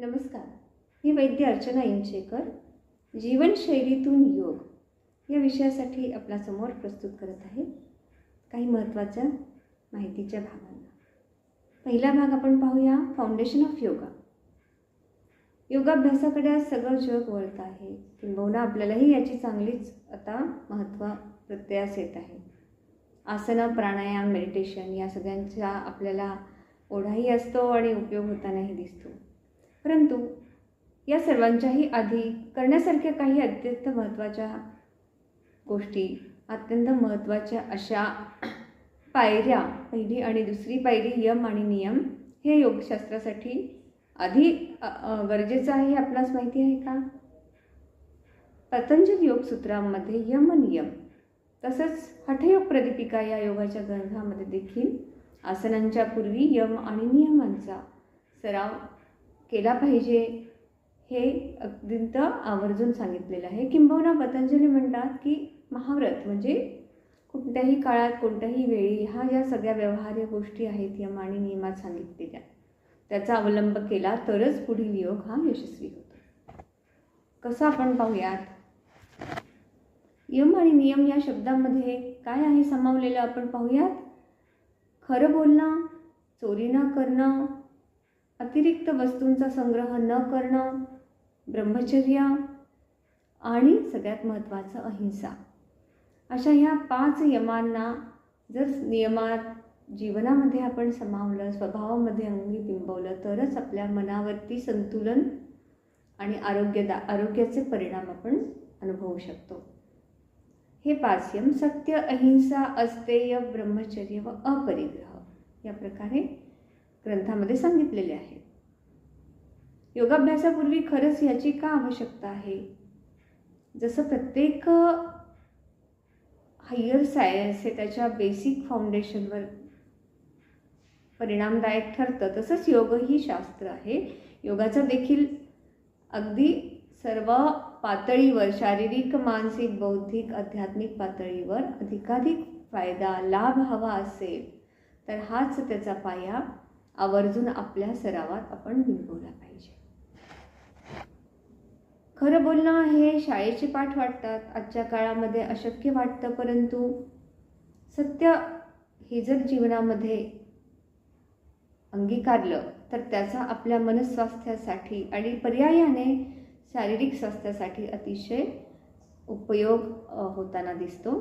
नमस्कार. मी वैद्य अर्चना इंचेकर. जीवनशैलीतून योग या विषयासाठी आपल्यासमोर प्रस्तुत करत आहे काही महत्त्वाच्या माहितीच्या भागांना. पहिला भाग आपण पाहूया फाउंडेशन ऑफ योगा योगाभ्यासाकडे आज सगळं जग वळतं आहे. किंबहुना आपल्यालाही याची चांगलीच आता महत्त्व प्रत्ययास येत आहे. आसनं प्राणायाम मेडिटेशन या सगळ्यांचा आपल्याला ओढाही असतो आणि उपयोग होतानाही दिसतो. परंतु या सर्वांच्याही आधी करण्यासारख्या काही अत्यंत महत्त्वाच्या गोष्टी अत्यंत महत्त्वाच्या अशा पायऱ्या पहिली आणि दुसरी पायरी यम आणि नियम हे योगशास्त्रासाठी आधी गरजेचं आहे हे आपणास माहिती आहे का? पतंजल योगसूत्रांमध्ये यम नियम तसंच हठयोग प्रदीपिका या योगाच्या ग्रंथामध्ये देखील आसनांच्या पूर्वी यम आणि नियमांचा सराव केला पाहिजे हे अत्यंत आवर्जून सांगितलेलं आहे. किंबहुना पतंजली म्हणतात की महाव्रत म्हणजे कोणत्याही काळात कोणत्याही वेळी ह्या ज्या सगळ्या व्यवहार्य गोष्टी आहेत यम आणि नियमात सांगितलेल्या त्याचा अवलंब केला तरच पुढील योग हा यशस्वी होतो. कसं आपण पाहूयात? यम आणि नियम या शब्दामध्ये काय आहे सामावलेलं आपण पाहूयात? खरं बोलणं चोरी न करणं अतिरिक्त वस्तूंचा संग्रह न करणं ब्रह्मचर्य आणि सगळ्यात महत्त्वाचं अहिंसा. अशा ह्या पाच यमांना जर नियमात जीवनामध्ये आपण समावलं स्वभावामध्ये अंगी बिंबवलं तरच आपल्या मनावरती संतुलन आणि आरोग्यदा आरोग्याचे परिणाम आपण अनुभवू शकतो. हे पाच यम सत्य अहिंसा अस्तेय ब्रह्मचर्य व अपरिग्रह या प्रकारे ग्रंथामध्ये सांगितलेले आहे. योगाभ्यासापूर्वी खरंच याची का आवश्यकता आहे? जसं प्रत्येक हायर सायन्स हे त्याच्या बेसिक फाउंडेशनवर परिणामदायक ठरतं. तसंच योग ही शास्त्र आहे. योगाचं देखील अगदी सर्व पातळीवर शारीरिक मानसिक बौद्धिक आध्यात्मिक पातळीवर अधिकाधिक फायदा लाभ हवा असेल तर हाच त्याचा पाया आवर्जून आपल्या सरावात आपण बिंबवला पाहिजे. खरं बोलणं हे शाळेचे पाठ वाटतात. आजच्या काळामध्ये अशक्य वाटतं परंतु सत्य हे जर जीवनामध्ये अंगीकारलं तर त्याचा आपल्या मनस्वास्थ्यासाठी आणि पर्यायाने शारीरिक स्वास्थ्यासाठी अतिशय उपयोग होताना दिसतो.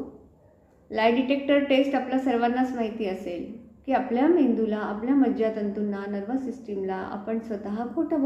लाय डिटेक्टर टेस्ट आपल्या सर्वांनाच माहिती असेल. की आपल्या मेंदूला आपल्या मज्जातंतूंना नर्वस सिस्टीमला आपण स्वतः खोटं